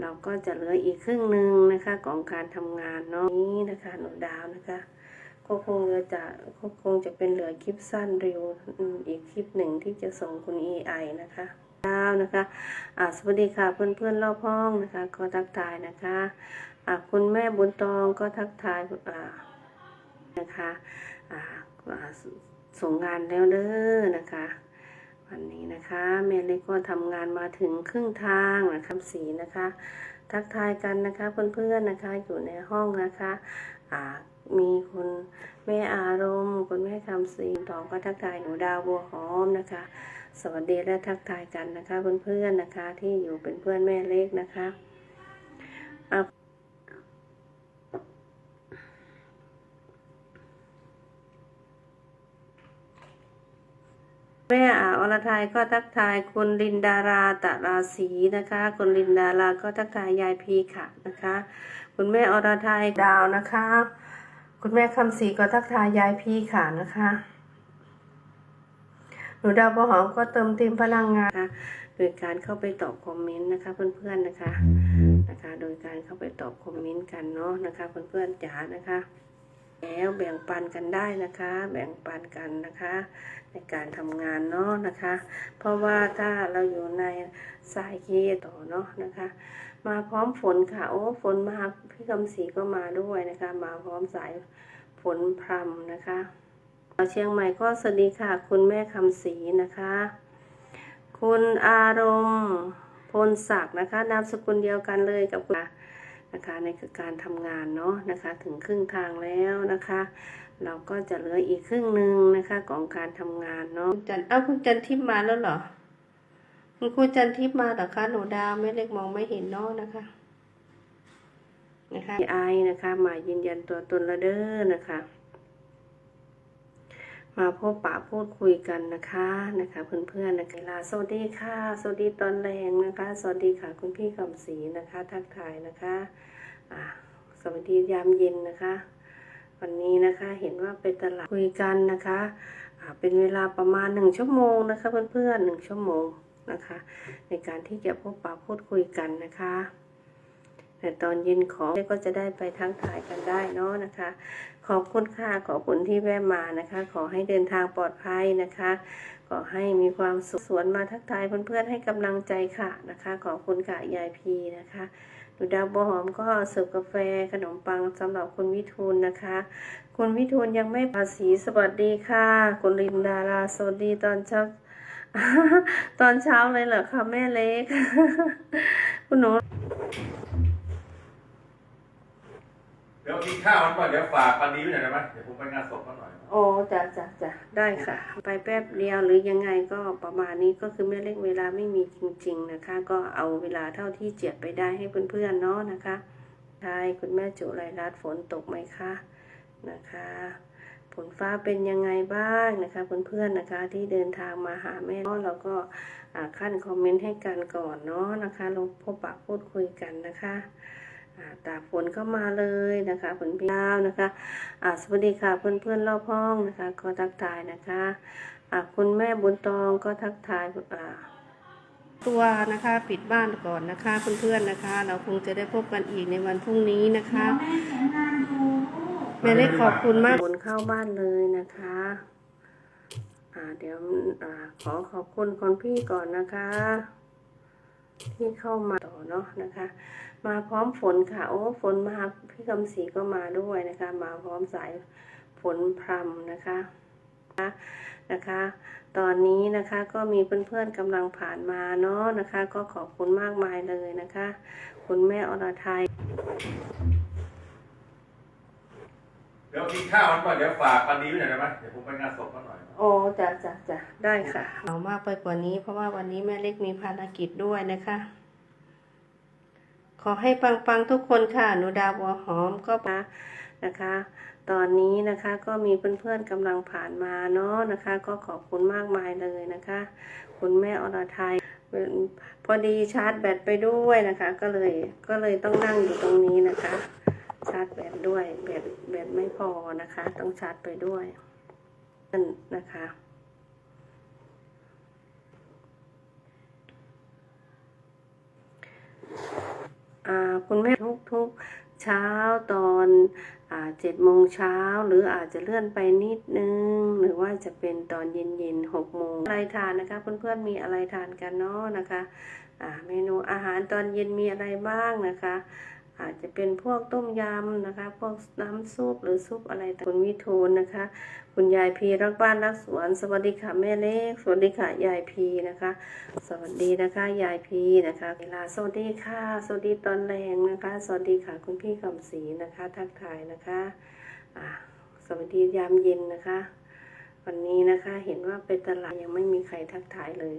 เราก็จะเหลืออีกครึ่งหนึ่งนะคะของการทำงานเนาะนี้นะคะหนูดาวนะคะก็คงจะก็คงจะเป็นเหลือคลิปสั้นเร็วอีกคลิปหนึ่งที่จะส่งคุณ EI นะคะดาวนะคะอ่าสวัสดีค่ะเพื่อนๆรอบห้องนะคะ ก็ทักทายนะคะอ่าคุณแม่บุญตองก็ทักทายอ่านะคะอ่าส่งงานแล้วเด้อนะคะ วันนี้นะคะแม่เล็กก็ทำงานมาถึงครึ่งทางนะคะสีนะคะ ทักทายกันนะคะเพื่อนๆนะคะอยู่ในห้องนะคะอ่ามีคุณแม่อารมณ์คุณแม่คำสีตองก็ทักทายหนูดาวบัวหอมนะคะ สวัสดีและทักทายกันนะคะเพื่อนๆนะคะ ที่อยู่เป็นเพื่อนแม่เล็กนะคะ แม่อาอรไทยก็ทักทายคุณลินดาราตะราศีนะคะ คุณลินดาราก็ทักทายยายพีค่ะนะคะ คุณแม่อรไทยดาวนะคะ คุณแม่คำศรีก็ทักทายยายพีค่ะนะคะหนูดาวบหอมก็เติมเต็มพลังงานนะโดยการเข้าไปตอบคอมเมนต์นะคะ เพื่อนๆนะคะนะคะ โดยการเข้าไปตอบคอมเมนต์กันเนาะนะคะ เพื่อนๆจ๋านะคะ แล้วแบ่งปันกันได้นะคะ แบ่งปันกันนะคะ ในการทำงานเนาะนะคะ เพราะว่าถ้าเราอยู่ในสายเคต่อเนาะนะคะ มาพร้อมฝนค่ะ โอ้ฝนมาพี่คำศรีก็มาด้วยนะคะ มาพร้อมสายฝนพรำนะคะเชียงใหม่ก็สวัสดีค่ะ คุณแม่คำศรีนะคะ คุณอารมณ์พลศักดิ์นะคะ นามสกุลเดียวกันเลยกับคุณ นะคะในการทำงานเนาะนะคะถึงครึ่งทางแล้วนะคะ เราก็จะเหลืออีกครึ่งหนึ่งนะคะของการทำงานเนาะคุณจันเอ้าคุณจันทิพย์มาแล้วเหรอคุณครูจันทิพย์มาเหรอคะหนูดาวไม่เล็กมองไม่เห็นเนาะนะคะนะคะไอนะคะมายืนยันตัวตนและเด้อนะคะ มาพบปะพูดคุยกันนะคะนะคะเพื่อนๆนะคะลาสวัสดีค่ะ สวัสดีตอนแรงนะคะ สวัสดีค่ะคุณพี่คำศรีนะคะ ทักทายนะคะอ่าสวัสดียามเย็นนะคะ วันนี้นะคะเห็นว่าไปตลาดคุยกันนะคะอ่าเป็นเวลาประมาณหนึ่งชั่วโมงนะคะ เพื่อนๆหนึ่งชั่วโมงนะคะ ในการที่จะพบปะพูดคุยกันนะคะแต่ตอนเย็นของก็จะได้ไปทั้งถ่ายกันได้เนาะนะคะ ขอบคุณค่ะ ขอบคุณที่แวะมานะคะ ขอให้เดินทางปลอดภัยนะคะ ขอให้มีความสุขสวนมาทักทายเพื่อนๆให้กำลังใจค่ะนะคะ ขอบคุณค่ะยายพีนะคะดูดาวบัวหอมก็เสิร์ฟกาแฟขนมปังสำหรับคุณวิทูลนะคะ คุณวิทูลยังไม่ภาษีสวัสดีค่ะ คุณลินดาราสวัสดีตอนเช้าตอนเช้าเลยเหรอคะแม่เล็ก คุณหนู เดี๋ยวกินข้าวมันก่อนเดี๋ยวฝากปันนี้ไว้หน่อยได้ไหมเดี๋ยวผมไปงานศพเขาหน่อย โอ้จ้ะจ้ะจ้ะได้ค่ะ ไปแป๊บเดียวหรือยังไงก็ประมาณนี้ก็คือแม่เล็กเวลาไม่มีจริง ๆนะคะ ก็เอาเวลาเท่าที่เจียดไปได้ให้เพื่อนๆเนาะนะคะใช่คุณแม่จุไรรัตน์ฝนตกไหมคะนะคะฝนฟ้าเป็นยังไงบ้างนะคะเพื่อนๆนะคะที่เดินทางมาหาแม่เนาะเราก็ขั้นคอมเมนต์ให้กันก่อนเนาะนะคะลงพบปะพูดคุยกันนะคะ ตากฝนก็มาเลยนะคะฝนพี่ดาวนะคะอ่าสวัสดีค่ะเพื่อนๆรอบห้องนะคะ ก็ทักทายนะคะอ่าคุณแม่บุญตองก็ทักทายอ่าตัวนะคะปิดบ้านก่อนนะคะเพื่อนๆนะคะ เราคงจะได้พบกันอีกในวันพรุ่งนี้นะคะแม่เสียงงานอยู่แม่เล็กขอบคุณมากบนเข้าบ้านเลยนะคะอ่าเดี๋ยวอ่าขอขอบคุณคนพี่ก่อนนะคะ ที่เข้ามาต่อ เนาะนะคะ มาพร้อมฝนค่ะ โอ้ฝนมาพี่คำศรีก็มาด้วยนะคะ มาพร้อมสายฝนพรำนะคะนะคะ ตอนนี้นะคะก็มีเพื่อนๆกำลังผ่านมาเนาะนะคะ ก็ขอบคุณมากมายเลยนะคะ คุณแม่อรไทยเดี๋ยวกินข้าวมันก่อนเดี๋ยวฝากปันนี้ไว้หน่อยได้ไหมเดี๋ยวผมไปงานศพเขาหน่อย โอ้จ้ะจ้ะจ้ะได้ค่ะ เอามากไปกว่านี้เพราะว่าวันนี้แม่เล็กมีภารกิจด้วยนะคะข อให้ปังๆทุกคนค่ะ หนูดาวบัวหอมก็มานะคะ ตอนนี้นะคะก็มีเพื่อนๆกำลังผ่านมาเนาะนะคะ ก็ขอบคุณมากมายเลยนะคะ คุณแม่อรไทยพอดีชาร์จแบตไปด้วยนะคะ ก็เลยก็เลยต้องนั่งอยู่ตรงนี้นะคะ ชาร์จแบตด้วยแบตแบตไม่พอนะคะ ต้องชาร์จไปด้วยนั่นนะคะอ คุณแม่ทุกทุกๆเช้าตอนเจ็ดโมงเช้าหรืออาจจะเลื่อนไปนิดนึง หรือว่าจะเป็นตอนเย็นๆหกโมงอะไรทานนะคะเพื่อนๆมีอะไรทานกันเนาะนะคะเมนูอาหารตอนเย็นมีอะไรบ้างนะคะ อาจจะเป็นพวกต้มยำนะคะ พวกน้ำซุปหรือซุปอะไรต่างคุณวิทูลนะคะ คุณยายพีรักบ้านรักสวน สวัสดีค่ะแม่เล็ก สวัสดีค่ะยายพีนะคะ สวัสดีนะคะยายพีนะคะเวลาสวัสดีค่ะ สวัสดีตอนแรงนะคะ สวัสดีค่ะคุณพี่คำศรีนะคะ ทักทายนะคะอ่าสวัสดียามเย็นนะคะ วันนี้นะคะเห็นว่าเป็นตลาดยังไม่มีใครทักทายเลย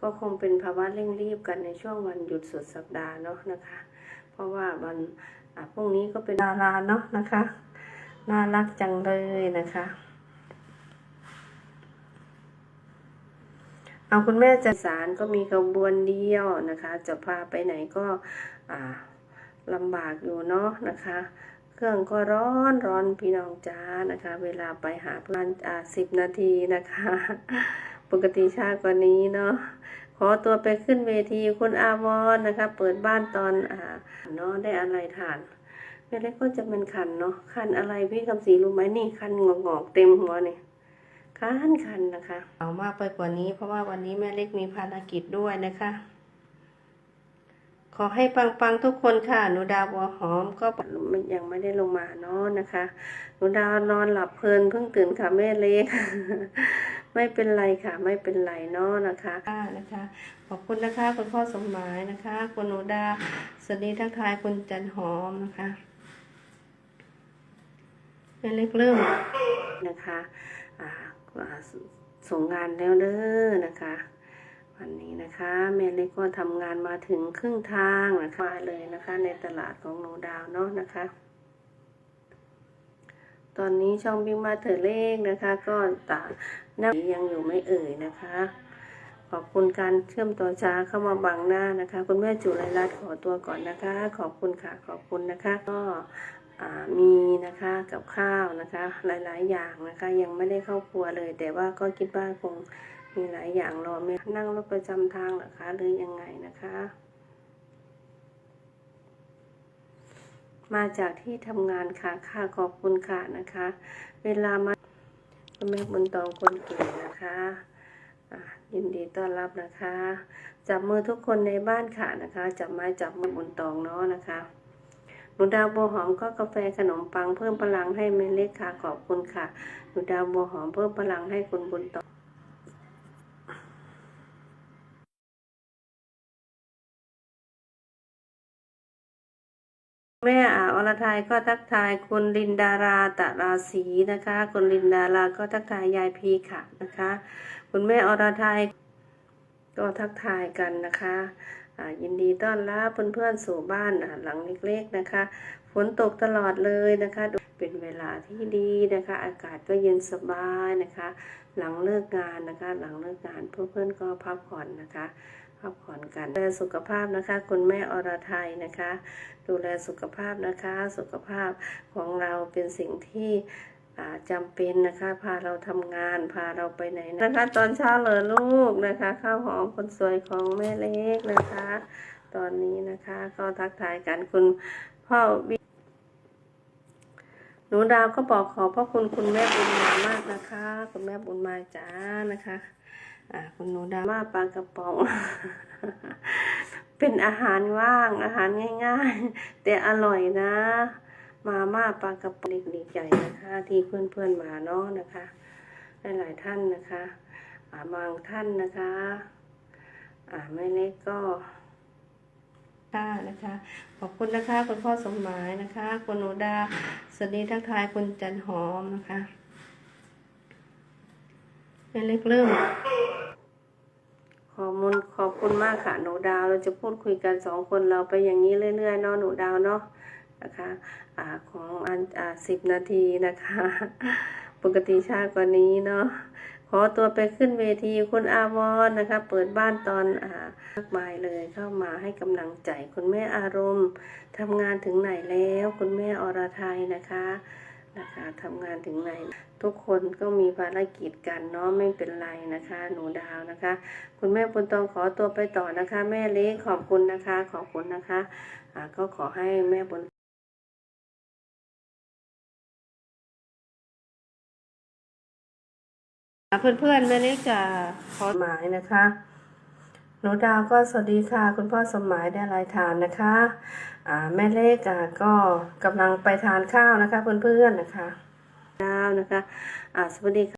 ก็คงเป็นภาวะเร่งรีบกันในช่วงวันหยุดสุดสัปดาห์เนาะนะคะ ราะว่าวันพรุ่งนี้ก็เป็นดาราเนาะนะคะ น่ารักจังเลยนะคะ เอาคุณแม่จัดสารก็มีขบวนเดียวนะคะ จะพาไปไหนก็ลำบากอยู่เนาะนะคะ เครื่องก็ร้อนร้อนพี่น้องจ้านะคะ เวลาไปหาประมาณสิบนาทีนะคะ ปกติชากว่านี้เนาะ ขอตัวไปขึ้นเวทีคุณอาวรณ์นะคะ เปิดบ้านตอนอ่าเนาะได้อะไรทานแม่เล็กก็จะเป็นคันเนาะคันอะไรพี่คำศรีรู้ไหมนี่คันงอกๆเต็มหัวนี่คันคันนะคะ เอามากไปกว่านี้ เพราะว่าวันนี้แม่เล็กมีภารกิจด้วยนะคะ ขอให้ปังๆทุกคนค่ะหนูดาวบัวหอมก็ยังไม่ได้ลงมาเนาะนะคะหนูดาวนอนหลับเพลินเพิ่งตื่นค่ะแม่เล็ก ไม่เป็นไรค่ะ ไม่เป็นไรเนาะนะคะนะคะ ขอบคุณนะคะคุณพ่อสมหมายนะคะ คุณหนูดาสวัสดีทักทายคุณจันหอมนะคะแม่เล็กเริ่มนะคะอ่าส่งงานแล้วเด้อนะคะวันนี้นะคะแม่เล็กก็ทำงานมาถึงครึ่งทางนะคะมาเลยนะคะ ในตลาดของหนูดาวเนาะนะคะ ตอนนี้ช่องบิ๊กมาเถอเลขนะคะ ก็ตาหน้ายังอยู่ไม่เอ่ยนะคะ ขอบคุณการเชื่อมต่อช้าเข้ามาบังหน้านะคะ คุณแม่จุไรรัตน์ขอตัวก่อนนะคะ ขอบคุณค่ะขอบคุณนะคะ ก็มีนะคะกับข้าวนะคะ หลายๆ อย่างนะคะ ยังไม่ได้เข้าครัวเลย แต่ว่าก็คิดว่าคงมีหลายอย่างรอแม่นั่งรถประจำทางหรอคะหรือยังไงนะคะ มาจากที่ทำงานค่ะ ค่ะขอบคุณค่ะนะคะ เวลามาคุณแม่บุญตองคนเก่งนะคะอะยินดีต้อนรับนะคะ จับมือทุกคนในบ้านค่ะนะคะ จับไม้จับมือบุญตองเนาะนะคะหนูดาวบัวหอมก็กาแฟขนมปังเพิ่มพลังให้แม่เล็กค่ะขอบคุณค่ะหนูดาวบัวหอมเพิ่มพลังให้คุณบุญตอง ม่อาอรทัยก็ทักทายคุณลินดาราตะราศีนะคะ คุณลินดาราก็ทักทายยายพีค่ะนะคะ คุณแม่อรทัยก็ทักทายกันนะคะยินดีต้อนรับเพื่อนๆสู่บ้านหลังเล็กๆนะคะ ฝนตกตลอดเลยนะคะ เป็นเวลาที่ดีนะคะ อากาศก็เย็นสบายนะคะ หลังเลิกงานนะคะ หลังเลิกงานเพื่อนๆก็พักผ่อนนะคะพักผ่อนกันดูแลสุขภาพนะคะ คุณแม่อรทัยนะคะ ดูแลสุขภาพนะคะ สุขภาพของเราเป็นสิ่งที่อ่าจำเป็นนะคะ พาเราทำงานพาเราไปไหนนะคะ ตอนเช้าเลยลูกนะคะข้าวหอมคนสวยของแม่เล็กนะคะ ตอนนี้นะคะก็ทักทายกันคุณพ่อ หนูดาวก็บอกขอบพระคุณคุณแม่บุญมามากนะคะ คุณแม่บุญมาจ้านะคะอ่าคุณหนูดาวมาปลากระป๋อง เป็นอาหารว่างอาหารง่าย ๆ แต่อร่อยนะ มาม่าปลากระป๋องเด็กๆใหญ่นะคะ ที่เพื่อนๆมาเนาะนะคะหลายๆท่านนะคะอ่าบางท่านนะคะอ่าไม่เล็กก็ ค่ะนะคะ ขอบคุณนะคะ คุณพ่อสมหมายนะคะ คุณหนูดา สวัสดีทักทายคุณจันหอมนะคะแม่เล็กเริ่มขอบคุณขอบคุณมากค่ะหนูดาวเราจะพูดคุยกันสองคนเราไปอย่างนี้เรื่อยๆเนาะหนูดาวเนาะนะคะอ่าของอันอ่าสิบนาทีนะคะ ปกติชากว่านี้เนาะ ขอตัวไปขึ้นเวทีคุณอาวรณ์นะคะ เปิดบ้านตอนอ่ามากมายเลยเข้ามาให้กำลังใจคุณแม่อารมณ์ทำงานถึงไหนแล้ว คุณแม่อรทัยนะคะนะคะทำงานถึงไหน ทุกคนก็มีภารกิจกันเนาะไม่เป็นไรนะคะ หนูดาวนะคะ คุณแม่บุญตองขอตัวไปต่อนะคะ แม่เล็กขอบคุณนะคะ ขอบคุณนะคะก็ขอให้แม่บุญ เพื่อนๆแม่เล็กจะขอหมายนะคะ หนูดาวก็สวัสดีค่ะ คุณพ่อสมหมายได้รายทานนะคะอ่าแม่เล็กอะก็กำลังไปทานข้าวนะคะ เพื่อนๆนะคะดาวนะคะอ่าสวัสดีค่ะ